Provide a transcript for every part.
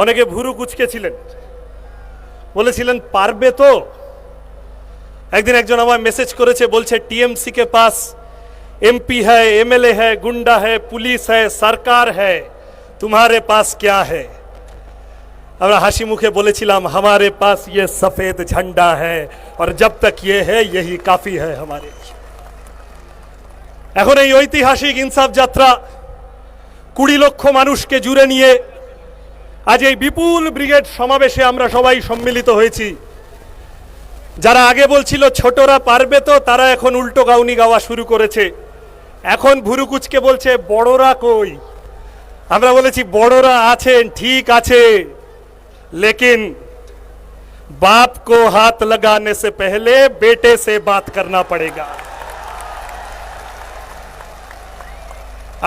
অনেকে ভুরু কুচকেছিলেন বলেছিলেন পারবে তো একদিন একজন আমার মেসেজ করেছে বলছে টিএমসি কে পাস এমপি হ্যায় এমএলএ হ্যায় গুন্ডা হ্যায় পুলিশ হ্যায় সরকার হ্যায় तुम्हारे पास क्या है আমরা হাসি মুখে বলেছিলাম हमारे पास ये सफेद झंडा है और जब तक ये है यही काफी है हमारे लिए। এখন এই ঐতিহাসিক ইনসাফ যাত্রা কুড়ি লক্ষ মানুষকে জুড়ে নিয়ে আজ এই বিপুল ব্রিগেড সমাবেশে আমরা সবাই সম্মিলিত হয়েছি। যারা আগে বলছিল ছোটরা পারবে তো, তারা এখন উল্টো গাউনি গাওয়া শুরু করেছে। এখন ভুরুকুচকে বলছে, বড়রা কই? আমরা বলেছি, বড়রা আছেন, ঠিক আছে। লেকিন বাপ কো হাত লাগানে সে পহলে, বেটে সে বাত করনা পড়েগা।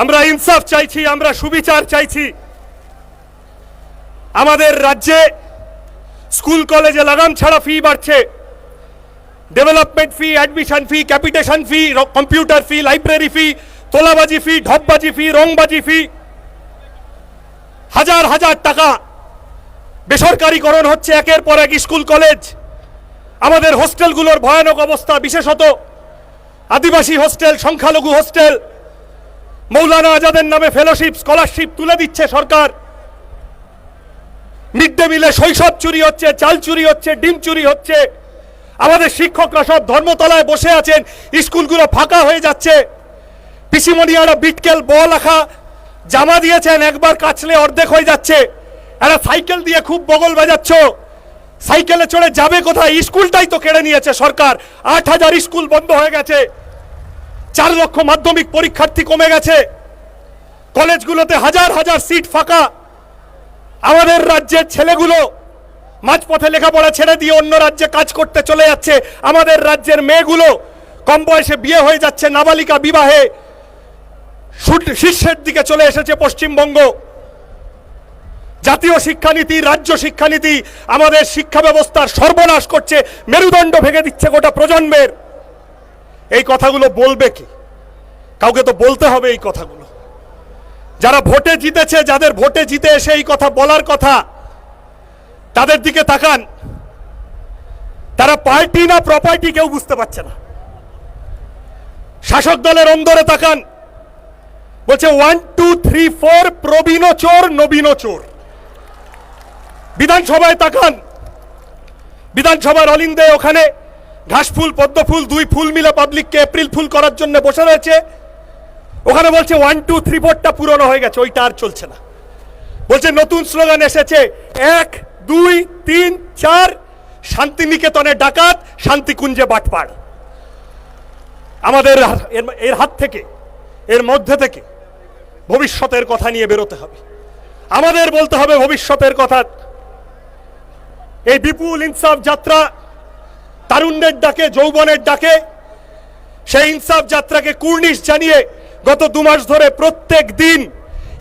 আমরা ইনসাফ চাইছি, আমরা সুবিচার চাইছি। আমাদের রাজ্যে স্কুল, কলেজে লাগাম ছাড়া ফি বাড়ছে। Development fee admission fee capitation fee computer fee library fee তোলাবাজি fee ঢপবাজি ফি রংবাজি ফি হাজার হাজার টাকা বেসরকারীকরণ হচ্ছে একের পর এক স্কুল, কলেজ। আমাদের হোস্টেলগুলোর ভয়ানক অবস্থা বিশেষত আদিবাসী হোস্টেল, সংখ্যালঘু হোস্টেল। মৌলানা আজাদের নামে ফেলোশিপ স্কলারশিপ তুলে দিচ্ছে সরকার। মিড ডে মিলে শৈশব চুরি হচ্ছে, চাল চুরি হচ্ছে, ডিম চুরি হচ্ছে। আমাদের শিক্ষকরা সব ধর্মতলায় বসে আছেন, স্কুলগুলো ফাঁকা হয়ে যাচ্ছে। পিসিমণিয়ারা বিটকেল বল আখা জামা দিয়েছেন, একবার কাছলে অর্ধেক হয়ে যাচ্ছে। এরা সাইকেল দিয়ে খুব বগল বাজাচ্ছ। সাইকেলে চড়ে যাবে কোথায়? স্কুলটাই তো কেড়ে নিয়েছে সরকার। আট হাজার স্কুল বন্ধ হয়ে গেছে। চার লক্ষ মাধ্যমিক পরীক্ষার্থী কমে গেছে। কলেজগুলোতে হাজার হাজার সিট ফাঁকা। আমাদের রাজ্যের ছেলেগুলো মাঝপথে লেখাপড়া ছেড়ে দিয়ে অন্য রাজ্যে কাজ করতে চলে যাচ্ছে। আমাদের রাজ্যের মেয়েগুলো কম বয়সে বিয়ে হয়ে যাচ্ছে নাবালিকা বিবাহে। শীর্ষের দিকে চলে এসেছে পশ্চিমবঙ্গ। জাতীয় শিক্ষানীতি, রাজ্য শিক্ষানীতি আমাদের শিক্ষা ব্যবস্থার সর্বনাশ করছে। মেরুদণ্ড ভেঙে দিচ্ছে গোটা প্রজন্মের। এই কথাগুলো বলবে কি? কাউকে তো বলতে হবে এই কথাগুলো। যারা ভোটে জিতেছে, যাদের ভোটে জিতে এসে এই কথা বলার কথা, তাদের দিকে তাকান। তারা পার্টি না প্রপার্টি কেউ বুঝতে পারছে না। শাসক দলের অন্দরে তাকান। বলছে ওয়ান টু থ্রি ফোর প্রবীণ চোর নবীন চোর। বিধানসভায় তাকান। বিধানসভার অলিন্দে ওখানে ঘাসফুল, পদ্মফুল, দুই ফুল মিলে পাবলিককে এপ্রিল ফুল করার জন্য বসে রয়েছে। ওখানে বলছে ওয়ান টু থ্রি ফোরটা পুরনো হয়ে গেছে, ওইটা আর চলছে না। বলছে নতুন স্লোগান এসেছে, এক, দুই, তিন, চার, শান্তিনিকেতনে ডাকাত, শান্তিকুঞ্জে বাটপাড়। আমাদের এর- হাত থেকে, এর মধ্যে থেকে ভবিষ্যতের কথা নিয়ে বেরোতে হবে। আমাদের বলতে হবে ভবিষ্যতের কথা। এই বিপুল ইনসাফ যাত্রা, তারুণ্যের ডাকে, যৌবনের ডাকে, সেই ইনসাফ যাত্রাকে কুর্নিশ জানিয়ে গত দু মাস ধরে প্রত্যেক দিন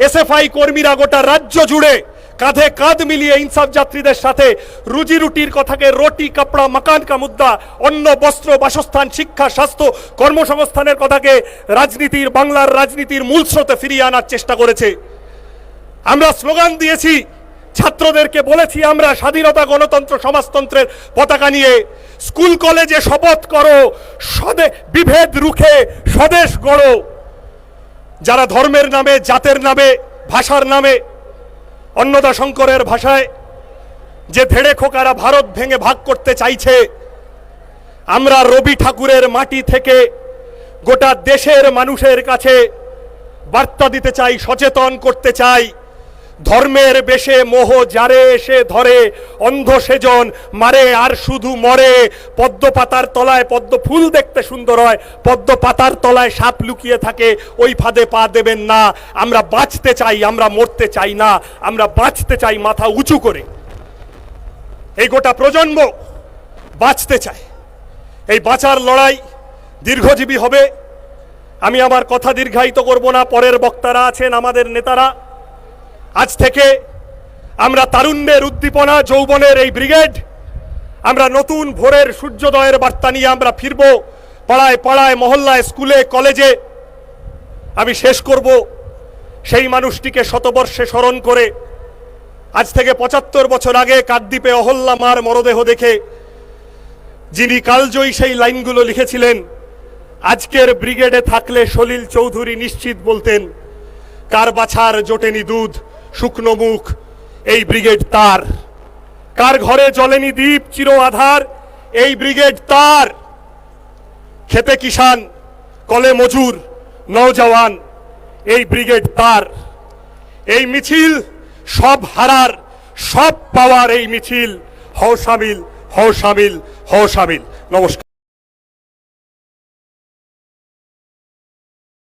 এসএফআই কর্মীরা গোটা রাজ্য জুড়ে কাঁধে কাঁধ মিলিয়ে ইনসাফ যাত্রীদের সাথে রুজি রুটির কথাকে রুটি, কাপড়া, মাকান কা মুদ্দা অন্ন, বস্ত্র, বাসস্থান, শিক্ষা, স্বাস্থ্য, কর্মসংস্থানের কথাকে রাজনীতির, বাংলার রাজনীতির মূল স্রোতে ফিরিয়ে আনার চেষ্টা করেছে। আমরা স্লোগান দিয়েছি, ছাত্রদেরকে বলেছি আমরা স্বাধীনতা গণতন্ত্র সমাজতন্ত্রের পতাকা নিয়ে, স্কুল, কলেজে শপথ করো, স্বদে বিভেদ রুখে স্বদেশ গড়ো। যারা ধর্মের নামে, জাতের নামে, ভাষার নামে, অন্নদা শঙ্করের ভাষায় যে ধেড়ে খোকারা ভারত ভেঙে ভাগ করতে চাইছে, আমরা রবি ঠাকুরের মাটি থেকে গোটা দেশের মানুষের কাছে বার্তা দিতে চাই, সচেতন করতে চাই। ধর্মের বেশে মোহ যারে এসে ধরে, অন্ধ সেজন মারে, আর শুধু মরে। পদ্ম পাতার তলায় পদ্ম ফুল দেখতে সুন্দর হয় পদ্ম পাতার তলায় সাপ লুকিয়ে থাকে, ওই ফাঁদে পা দেবেন না। আমরা বাঁচতে চাই, আমরা মরতে চাই না, আমরা বাঁচতে চাই মাথা উঁচু করে। এই গোটা প্রজন্ম বাঁচতে চায়। এই বাঁচার লড়াই দীর্ঘজীবী হবে। আমি আমার কথা দীর্ঘায়িত করব না, পরের বক্তারা আছেন আমাদের নেতারা। আজ থেকে আমরা তারুণ্যের উদ্দীপনা, যৌবনের এই ব্রিগেড, আমরা নতুন ভোরের সূর্যোদয়ের বার্তা নিয়ে আমরা ফিরব পাড়ায় পাড়ায়, মহল্লায়, স্কুলে, কলেজে। আমি শেষ করব সেই মানুষটিকে শতবর্ষে স্মরণ করে। আজ থেকে পঁচাত্তর বছর আগে কাকদ্বীপে অহল্লা মার মরদেহ দেখে যিনি কালজয়ী সেই লাইনগুলো লিখেছিলেন, আজকের ব্রিগেডে থাকলে সলিল চৌধুরী নিশ্চিত বলতেন, কার বাছার জোটেনি দুধ শুকনো মুখ, এই ব্রিগেড তার। কার ঘরে জ্বলেনি দ্বীপ চির আধার, এই ব্রিগেড তার। খেতে কিষান কলে মজুর নৌজওয়ান এই ব্রিগেড তার। এই মিছিল সব হারার, সব পাওয়ার এই মিছিল। হও সামিল হও সামিল হও সামিল। নমস্কার।